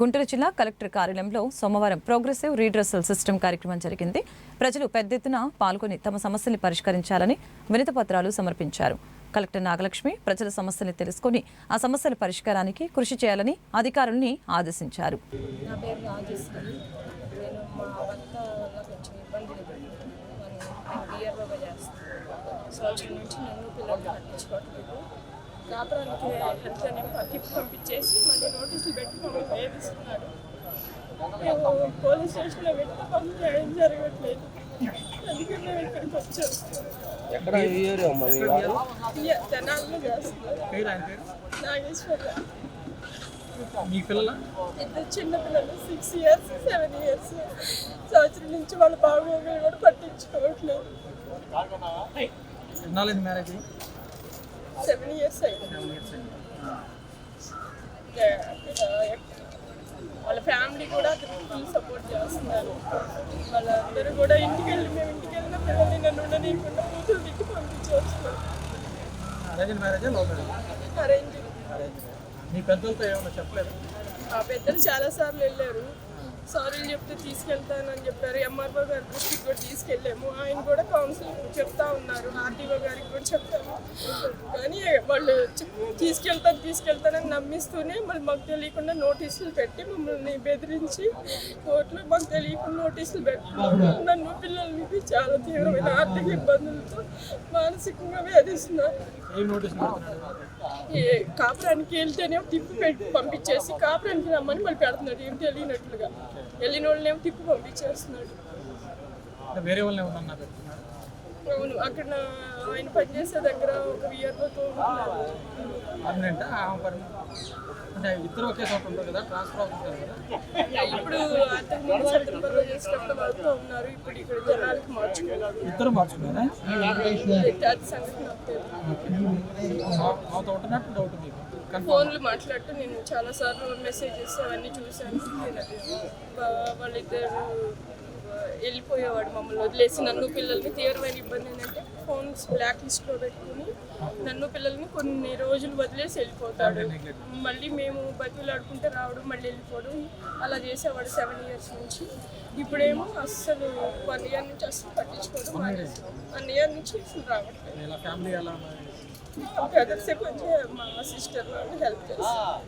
గుంటూరు జిల్లా కలెక్టర్ కార్యాలయంలో సోమవారం ప్రోగ్రెసివ్ రీడ్రెసల్ సిస్టమ్ కార్యక్రమం జరిగింది. ప్రజలు పెద్ద ఎత్తున పాల్గొని తమ సమస్యల్ని పరిష్కరించాలని వినతి పత్రాలు సమర్పించారు. కలెక్టర్ నాగలక్ష్మి ప్రజల సమస్యల్ని తెలుసుకొని ఆ సమస్యల పరిష్కారానికి కృషి చేయాలని అధికారుల్ని ఆదేశించారు. సంవత్సరం నుంచి నన్ను పిల్లలు పట్టించుకోవట్లేదు. కాపురానికి హెల్త్ అనేవి పట్టి పంపించేసి మళ్ళీ నోటీసులు పెట్టి మమ్మల్ని వేధిస్తున్నాడు మేము పోలీస్ స్టేషన్లో పెట్టి పనులు చేయడం జరగట్లేదు. అందుకే మేము ఇక్కడికి వచ్చాం. ఎక్కడ తెనాలిలో చేస్తున్నాం నాగేశ్వరరావు మీ పిల్లల? ఇద్దరు సిక్స్ ఇయర్స్ సెవెన్ ఇయర్స్ సంవత్సరం నుంచి వాళ్ళ బాగోగులు కూడా పట్టించుకోవట్లేదు. Marriage seven years seven years వాళ్ళ ఫ్యామిలీ కూడా అతనికి సపోర్ట్ చేస్తున్నారు. వాళ్ళందరూ కూడా ఇంటికి వెళ్ళి మేము ఇంటికి వెళ్ళిన పిల్లల్ని నన్ను ఉండనీయకుండా కూతురు తిట్టి పంపించేస్తున్నారు. అరేంజ్ మ్యారేజ్ అరేంజ్ అరేంజ్ మీ పెద్దలతో ఏమన్నా చెప్పలేదు? ఆ పెద్దలు చాలాసార్లు వెళ్ళారు. సారీలు చెప్తే తీసుకెళ్తానని చెప్పారు. ఎంఆర్ఓ గారి దృష్టికి కూడా తీసుకెళ్ళాము. ఆయన కూడా కౌన్సిలింగ్ చెప్తా ఉన్నారు. ఆర్టీఓ గారికి కూడా చెప్తాము కానీ వాళ్ళు తీసుకెళ్తాను తీసుకెళ్తానని నమ్మిస్తూనే మళ్ళీ మాకు తెలియకుండా నోటీసులు పెట్టి మమ్మల్ని బెదిరించి కోర్టులో తెలియకుండా నోటీసులు పెట్టుకున్నారు నన్ను పిల్లలకి చాలా తీవ్రమైన ఆర్థిక ఇబ్బందులతో మానసికంగా వేధిస్తున్నారు. కాపురానికి వెళ్తేనేమో తిప్పి పెట్టి పంపించేసి కాపురానికి రమ్మని మళ్ళీ పెడుతున్నాడు. ఏం తెలియనట్లుగా. వెళ్ళిన వాళ్ళనేమో తిప్పి పంపించేస్తున్నాడు వేరే వాళ్ళని ఏమన్నా అవును అక్కడ ఆయన పనిచేసే దగ్గర ఒక వియర్లతో పర్మనెంట్ అంటే ఇద్దరు ఒకే చోట ఉంటారు కదా ట్రాన్స్ఫర్ అవుతుంటారు కదా. ఇప్పుడు చేసేటప్పుడు వాళ్ళతో ఉన్నారు ఇప్పుడు ఇక్కడ జనాలకి ఇద్దరు మార్చుకున్నారా? అది సంగతి నాకు ఉంటున్నట్టు డౌట్ మీకు ఫోన్లు మాట్లాడుతూ నేను చాలా సార్లు మెసేజెస్ అవన్నీ చూశాను. వాళ్ళిద్దరు వెళ్ళిపోయేవాడు మమ్మల్ని వదిలేసి నన్ను పిల్లల్ని తీవ్రమైన ఇబ్బంది ఏంటంటే ఫోన్స్ బ్లాక్ లిస్ట్లో పెట్టుకుని నన్ను పిల్లల్ని కొన్ని రోజులు వదిలేసి వెళ్ళిపోతాడు. మళ్ళీ మేము బతుకులాడుకుంటే రావడం మళ్ళీ వెళ్ళిపోవడం అలా చేసేవాడు సెవెన్ ఇయర్స్ నుంచి. ఇప్పుడేమో అస్సలు వన్ ఇయర్ నుంచి అస్సలు పట్టించుకోవడం వన్ ఇయర్ నుంచి అసలు రావట్లేదు? బ్రదర్సే కొంచెం మా సిస్టర్ వాళ్ళు హెల్ప్ చేస్తారు.